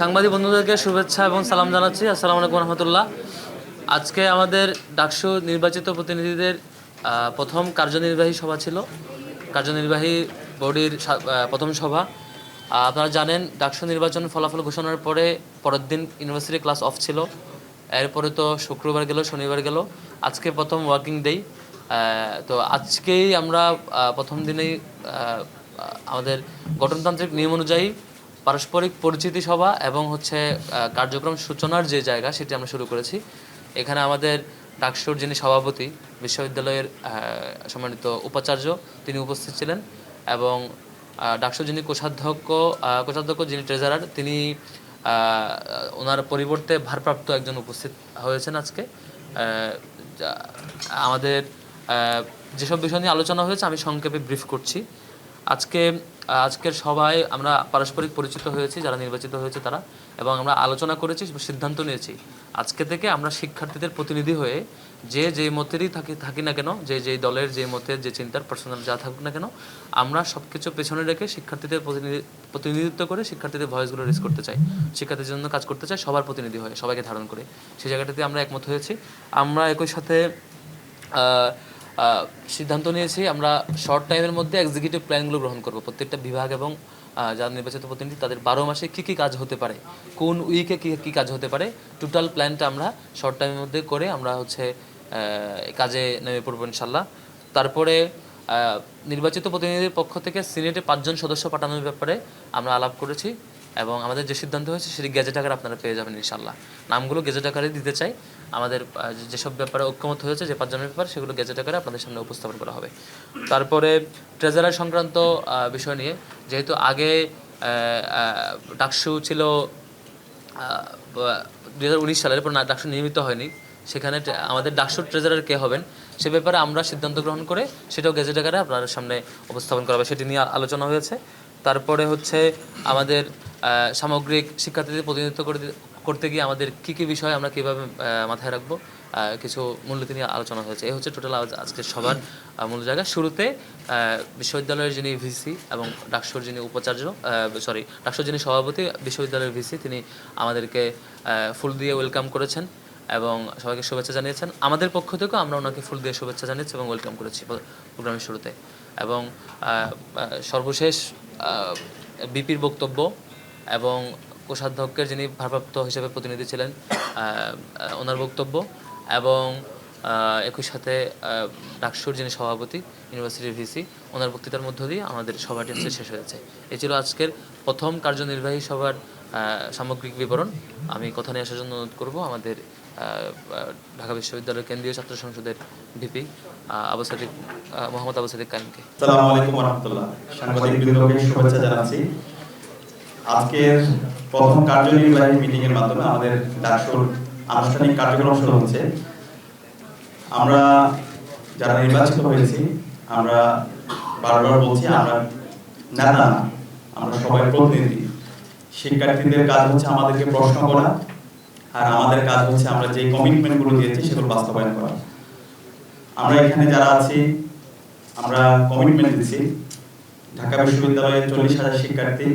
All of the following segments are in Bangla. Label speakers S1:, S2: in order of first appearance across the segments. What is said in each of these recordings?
S1: সাংবাদিক বন্ধুদেরকে শুভেচ্ছা এবং সালাম জানাচ্ছি। আসসালামু আলাইকুম রহমতুল্লাহ। আজকে আমাদের ডাকসু নির্বাচিত প্রতিনিধিদের প্রথম কার্যনির্বাহী সভা ছিল। কার্যনির্বাহী বডির প্রথম সভা। আপনারা জানেন, ডাকসু নির্বাচন ফলাফল ঘোষণার পরে পরের দিন ইউনিভার্সিটি ক্লাস অফ ছিল। এরপরে তো শুক্রবার গেল, শনিবার গেল। আজকে প্রথম ওয়ার্কিং ডেই তো আজকেই আমরা প্রথম দিনেই আমাদের গঠনতান্ত্রিক নিয়ম অনুযায়ী পারস্পরিক পরিচিতি সভা এবং হচ্ছে কার্যক্রম সূচনার যে জায়গা সেটি আমরা শুরু করেছি। এখানে আমাদের ডাকসুর যিনি সভাপতি, বিশ্ববিদ্যালয়ের সম্মানিত উপাচার্য, তিনি উপস্থিত ছিলেন এবং ডাকসুর যিনি কোষাধ্যক্ষ কোষাধ্যক্ষ যিনি ট্রেজারার, তিনি ওনার পরিবর্তে ভারপ্রাপ্ত একজন উপস্থিত হয়েছেন আজকে। আমাদের যেসব বিষয় নিয়ে আলোচনা হয়েছে, আমি সংক্ষেপে ব্রিফ করছি। আজকে, আজকের সবাই আমরা পারস্পরিক পরিচিত হয়েছি, যারা নির্বাচিত হয়েছে তারা, এবং আমরা আলোচনা করেছি সিদ্ধান্ত নিয়েছি। আজকে থেকে আমরা শিক্ষার্থীদের প্রতিনিধি হয়ে যে যে মতেরই থাকি থাকি না কেন, যে যে দলের যে মতের যে চিন্তার পার্সোনাল যা থাকুক না কেন, আমরা সব কিছু পেছনে রেখে শিক্ষার্থীদের প্রতিনিধি প্রতিনিধিত্ব করে শিক্ষার্থীদের ভয়েসগুলো রেস করতে চাই। শিক্ষার্থীদের জন্য কাজ করতে চাই, সবার প্রতিনিধি হয়ে, সবাইকে ধারণ করে। সেই জায়গাটাতে আমরা একমত হয়েছি। আমরা একই সাথে সিদ্ধান্ত নিয়েছি, আমরা শর্ট টাইমের মধ্যে এক্সিকিউটিভ প্ল্যানগুলো গ্রহণ করব। প্রত্যেকটা বিভাগ এবং যারা নির্বাচিত প্রতিনিধি, তাদের বারো মাসে কী কী কাজ হতে পারে? কোন উইকে কী কী কাজ হতে পারে? টোটাল প্ল্যানটা আমরা শর্ট টাইমের মধ্যে করে আমরা হচ্ছে কাজে নেমে পড়ব ইনশাল্লাহ তারপরে নির্বাচিত প্রতিনিধির পক্ষ থেকে সিনেটে পাঁচজন সদস্য পাঠানোর ব্যাপারে আমরা আলাপ করেছি। এবং আমাদের যে সিদ্ধান্ত হয়েছে, সেটি গেজেট আকারে আপনারা পেয়ে যাবেন ইনশাল্লাহ নামগুলো গেজেট আকারে দিতে চাই। আমাদের যেসব ব্যাপারে ঐক্যমত হয়েছে, যে পাঁচজনের ব্যাপার, সেগুলো গেজেট আকারে আপনাদের সামনে উপস্থাপন করা হবে। তারপরে ট্রেজারার সংক্রান্ত বিষয় নিয়ে, যেহেতু আগে ডাকসু ছিল দু হাজার উনিশ সালের পর ডাকসু নির্মিত হয়নি। সেখানে আমাদের ডাকসুর ট্রেজারার কে হবেন। সে ব্যাপারে আমরা সিদ্ধান্ত গ্রহণ করে, সেটাও গেজেট আকারে আপনাদের সামনে উপস্থাপন করা হবে। সেটি নিয়ে আলোচনা হয়েছে। তারপরে হচ্ছে আমাদের সামগ্রিক শিক্ষার্থীদের প্রতিনিধিত্ব করে দি- করতে গিয়ে আমাদের কী কী বিষয় আমরা কীভাবে মাথায় রাখব কিছু মূলনীতি নিয়ে আলোচনা হয়েছে। এই হচ্ছে টোটাল আজকের সবার মূল জায়গা। শুরুতে বিশ্ববিদ্যালয়ের যিনি ভিসি এবং ডাকসুর যিনি উপাচার্য সরি ডাকসুর যিনি সভাপতি, বিশ্ববিদ্যালয়ের ভিসি তিনি আমাদেরকে ফুল দিয়ে ওয়েলকাম করেছেন এবং সবাইকে শুভেচ্ছা জানিয়েছেন। আমাদের পক্ষ থেকেও আমরা ওনাকে ফুল দিয়ে শুভেচ্ছা জানিয়েছি এবং ওয়েলকাম করেছি প্রোগ্রামের শুরুতে। এবং সর্বশেষ বিপির বক্তব্য এবং কোষাধ্যক্ষের যিনি ভারপ্রাপ্ত হিসেবে প্রতিনিধি ছিলেন ওনার বক্তব্য এবং একই সাথে ডাকসুর যিনি সভাপতি, ইউনিভার্সিটির ভিসি, ওনার বক্তৃতার মধ্য দিয়ে আমাদের সভাটি হচ্ছে শেষ হয়েছে এ ছিল আজকের প্রথম কার্যনির্বাহী সভার সামগ্রিক বিবরণ। আমি কথা নিয়ে আসার জন্য অনুরোধ করব আমাদের ঢাকা বিশ্ববিদ্যালয়ের কেন্দ্রীয় ছাত্র সংসদের ভিপি আবু সাদিক মোহাম্মদ আবু সাদিক
S2: আসসালামু আলাইকুম শুভেচ্ছা জানাচ্ছি। আজকের প্রথম কার্যনির্বাহী মিটিং এর মাধ্যমে আমাদের ডাকসুর আনুষ্ঠানিক কার্যক্রম শুরু হচ্ছে। আমরা যারা নির্বাচিত হয়েছি, আমরা বারবার বলছি, আমরা নেতা না, আমরা সবাই প্রতিনিধি। শিক্ষার্থীদের কাজ হচ্ছে আমাদেরকে প্রশ্ন করা, আর আমাদের কাজ হচ্ছে আমরা যে কমিটমেন্টগুলো দিয়েছি, সেগুলো বাস্তবায়ন করা। আমরা এখানে যারা আছি, আমরা কমিটমেন্ট দিচ্ছি। ঢাকা বিশ্ববিদ্যালয়ের চল্লিশ হাজার শিক্ষার্থী,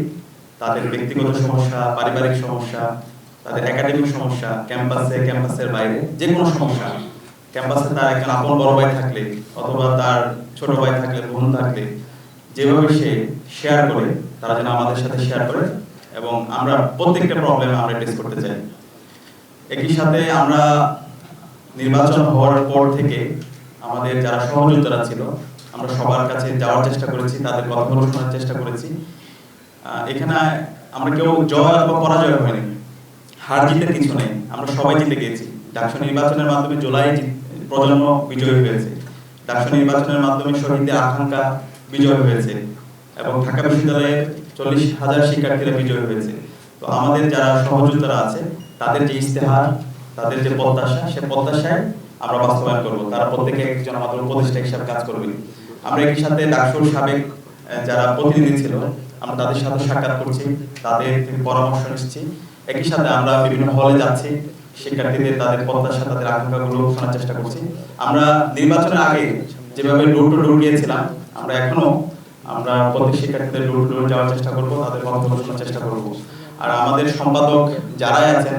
S2: তাদের ব্যক্তিগত সমস্যা, পারিবারিক সমস্যা, তাদের একাডেমিক সমস্যা ক্যাম্পাসে ক্যাম্পাসের বাইরে যে কোনো সমস্যা। ক্যাম্পাসে তার একজন আপন বড় ভাই থাকলে, অথবা তার ছোট ভাই থাকলে বোন থাকলে, যেভাবে সে শেয়ার করে, তারা যেন আমাদের সাথে শেয়ার করে, এবং আমরা প্রত্যেকটা প্রবলেম আমরা ডিস করতে চাই। একই সাথে আমরা নির্বাচন হওয়ার পর থেকে আমাদের যারা সহযোগিতারা ছিল, আমরা সবার কাছে যাওয়ার চেষ্টা করেছি, তাদের কথাগুলো শোনার চেষ্টা করেছি। এখানে আমরা কেউ জয় অথবা পরাজয় হয়নি। হার জিতের কিছু নেই। আমরা সবাই জিতে গিয়েছি। ডাকসু নির্বাচনের মাধ্যমে জুলাই প্রজন্ম বিজয়ী হয়েছে। ডাকসু নির্বাচনের মাধ্যমে শহীদদের আকাঙ্ক্ষা বিজয় হয়েছে এবং ঢাকা বিশ্ববিদ্যালয়ের চল্লিশ হাজার শিক্ষার্থীরা বিজয় হয়েছে। তো আমাদের যারা সহযোগিতারা আছে, তাদের যে ইস্তেহার তাদের যে প্রত্যাশা, সে প্রত্যাশায় আমরা বাস্তবায়ন করব। তারা প্রত্যেকে একজন আমাদের উপদেষ্টা হিসাবে কাজ করবে। আমরা একই সাথে ডাকসুর সাবেক যারা প্রতিনিধি ছিল আমরা তাদের সাথে সাক্ষাৎ করছি তাদের পরামর্শ নিচ্ছি। একই সাথে আমরা বিভিন্ন হলে যাচ্ছি শিক্ষার্থীদের তাদের প্রত্যাশা তাদের আকাঙ্ক্ষাগুলো শোনার চেষ্টা করছি। আমরা নির্বাচনের আগে যেভাবে ডোর টু ডোর গিয়েছিলাম আমরা এখনও আমরা প্রত্যেক শিক্ষার্থীদের ডোর টু ডোর যাওয়ার চেষ্টা করব তাদের কথাগুলো শোনার চেষ্টা করব। আর আমাদের সম্পাদক যারাই আছেন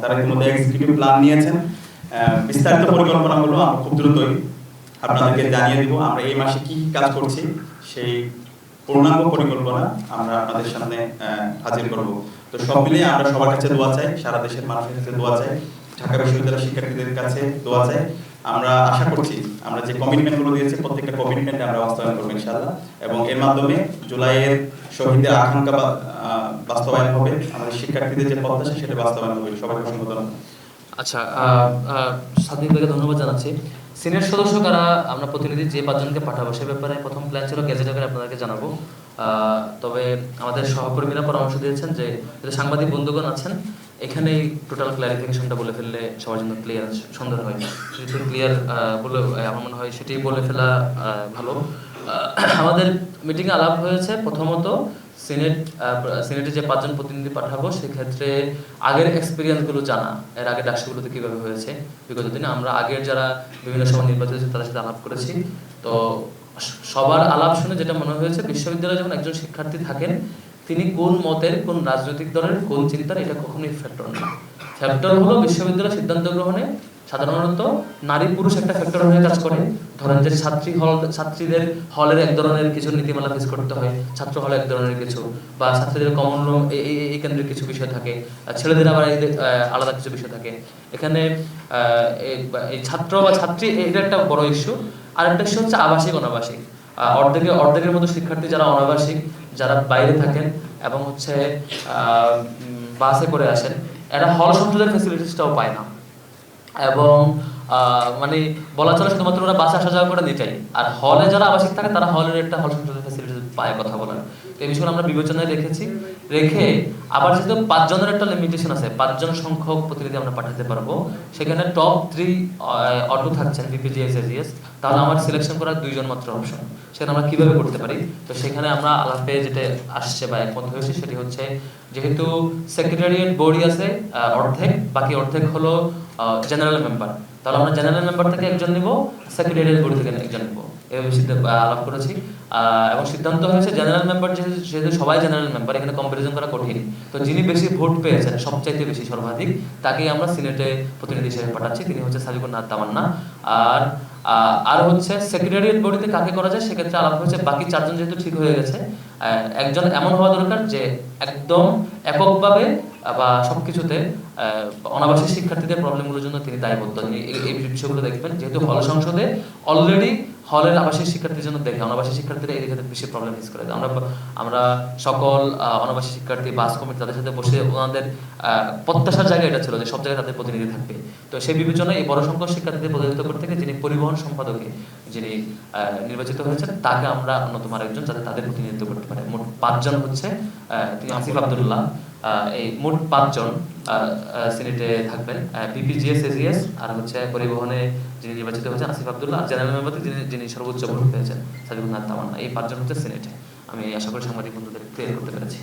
S2: তারা ইতিমধ্যে এক্সিকিউটিভ প্ল্যান নিয়েছেন। বিস্তারিত পরিকল্পনাগুলো আমরা খুব দ্রুতই আপনাদেরকে জানিয়ে দিব আমরা এই মাসে কি কাজ করছি সেই পূর্ণাঙ্গ পরিকল্পনা আমরা আপনাদের সামনে হাজির করব। তো সব মিলিয়ে আমরা সবার কাছে দোয়া চাই সারা দেশের মানুষের কাছে দোয়া চাই ঢাকা বিশ্ববিদ্যালয়ের শিক্ষার্থীদের কাছে দোয়া চাই। আমরা আশা করছি আমরা যে কমিটমেন্টগুলো দিয়েছি প্রত্যেকটা কমিটমেন্ট আমরা বাস্তবায়ন করব ইনশাআল্লাহ। এবং এর মাধ্যমে জুলাইয়ের শহীদের আকাঙ্ক্ষা বাস্তবায়ন হবে। আমাদের শিক্ষার্থীদের যে প্রত্যাশা সেটা বাস্তবায়ন হবে। সবাইকে অসংখ্য
S1: আচ্ছা ধন্যবাদ জানাচ্ছি। সিনিয়র সদস্য কারা? আমরা প্রতিনিধি যে পাঁচজনকে পাঠাবো, সে ব্যাপারে প্রথম প্ল্যান ছিল আকারে আপনাদেরকে জানাব। তবে আমাদের সহকর্মীরা পরামর্শ দিয়েছেন যে যদি সাংবাদিক বন্ধুগণ আছেন এখানে টোটাল ক্লারিফিকেশনটা বলে ফেললে সবার জন্য ক্লিয়ার সুন্দর হয়। যদি ক্লিয়ার বলে আমার মনে হয় সেটাই বলে ফেলা ভালো। আমাদের মিটিংয়ে আলাপ হয়েছে প্রথমত সিনেট সিনেটে যে পাঁচজন প্রতিনিধি পাঠাবো, সেক্ষেত্রে আগের এক্সপিরিয়েন্সগুলো জানা। এর আগে ডাকসুগুলোতে কীভাবে হয়েছে, বিগত দিনে আমরা আগের যারা বিভিন্ন সময় নির্বাচিত হয়েছে, তাদের সাথে আলাপ করেছি। তো সবার আলাপ শুনে যেটা মনে হয়েছে, বিশ্ববিদ্যালয়ে যখন একজন শিক্ষার্থী থাকেন, তিনি কোন মতের, কোন রাজনৈতিক দলের, কোন চিন্তার, এটা কখনোই ফ্যাক্টর না ফ্যাক্টর হলো বিশ্ববিদ্যালয় সিদ্ধান্ত গ্রহণে সাধারণত নারী পুরুষ একটা ফ্যাক্টর হয়ে কাজ করে। ধরেন যে ছাত্রী হল ছাত্রীদের হলের এক ধরনের কিছু নীতিমালা ফেস করতে হয় ছাত্র হলে এক ধরনের কিছু বা ছাত্রীদের কমন রুম এই এই কেন্দ্রের কিছু বিষয় থাকে ছেলেদের আবার আলাদা কিছু বিষয় থাকে। এখানে এই- ছাত্র বা ছাত্রী এটা একটা বড় ইস্যু আর একটা ইস্যু হচ্ছে আবাসিক অনাবাসিক। আহ, অর্ধেকের মতো শিক্ষার্থী যারা অনাবাসিক যারা বাইরে থাকেন এবং হচ্ছে বাসে করে আসেন এরা হল সংসদের ফেসিলিটিসটাও পায় না। এবং মানে বলা চলে শুধুমাত্র ওরা বাসে আসা যাওয়া করে নিটাই আর হলে যারা আবাসিক থাকে, তারা হলের একটা হল সংসদের ফেসিলিটি পায় কথা বলার। তো এই বিষয়গুলো আমরা বিবেচনায় রেখেছি। রেখে আবার যেহেতু পাঁচজনের একটা লিমিটেশন আছে, পাঁচজন সংখ্যক প্রতিনিধি আমরা পাঠাতে পারব, সেখানে টপ থ্রি অটো থাকছেন B P G S A G S তাহলে আমার সিলেকশন করার দুইজন মাত্র অপশন সেটা আমরা কীভাবে করতে পারি? তো সেখানে আমরা আলাপে যেটা আসছে বা একমত হয়েছে, সেটি হচ্ছে যেহেতু সেক্রেটারিয়েট বোর্ডই আছে অর্ধেক। বাকি অর্ধেক হলো জেনারেল মেম্বার তাহলে আমরা জেনারেল মেম্বার থেকে একজন নিব সেক্রেটারিয়েট বডি থেকে একজন নিব। এভাবে সিদ্ধান্ত আলাপ করেছি। এবং সিদ্ধান্ত হয়েছে জেনারেল মেম্বার যেহেতু সবাই জেনারেল মেম্বার এখানে কম্পারিজন করা কঠিন। তো যিনি বেশি ভোট পেয়েছেন, সবচাইতে বেশি সর্বাধিক, তাকেই আমরা সিনেটে প্রতিনিধি হিসেবে পাঠাচ্ছি। তিনি হচ্ছে সাজিবুর নাথ তামান্না। আর আর হচ্ছে সেক্রেটারিয়েট বডিতে কাকে করা যায়, সেক্ষেত্রে আলাপ হয়েছে। বাকি চারজন যেহেতু ঠিক হয়ে গেছে একজন এমন হওয়া দরকার যে একদম এককভাবে বা সবকিছুতে আহ, অনাবাসিক শিক্ষার্থীদের প্রবলেমগুলোর জন্য তিনি দায়বদ্ধ। এই- বিষয়গুলো দেখবেন যেহেতু হল সংসদে অলরেডি হলের আবাসিক শিক্ষার্থীর জন্য দেখে অনাবাসিক শিক্ষার্থীরা এই ক্ষেত্রে বেশি প্রবলেম ফেস করে। আমরা আমরা সকল আহ, অনাবাসিক শিক্ষার্থী বাস কমিটি তাদের সাথে বসে ওনাদের প্রত্যাশার জায়গা এটা ছিল যে সব জায়গায় তাদের প্রতিনিধি থাকবে। তো সেই বিবেচনায় এই বড় সংখ্যক শিক্ষার্থীদের প্রতিনিধিত্ব করতে গিয়ে যিনি পরিবহন সম্পাদকে যিনি নির্বাচিত হয়েছেন তাকে আমরা অন্যতম আরেকজন যাতে তাদের প্রতিনিধিত্ব করতে পারে। মোট পাঁচজন হচ্ছে তিনি আসিফ আব্দুল্লাহ এই মোট পাঁচজন সিনেটে থাকবেন। পিপিজিএস এজিএস আর হচ্ছে পরিবহনে যিনি নির্বাচিত হয়েছেন, আসিফ আবদুল্লাহ জেনারেল মেম্বার যিনি যিনি সর্বোচ্চ ভোট পেয়েছেন সাজিবুল্লাহ তামান্না। এই পাঁচজন হচ্ছে সিনেটে। আমি আশা করি সাংবাদিক বন্ধুদের ক্লিয়ার করতে পেরেছি।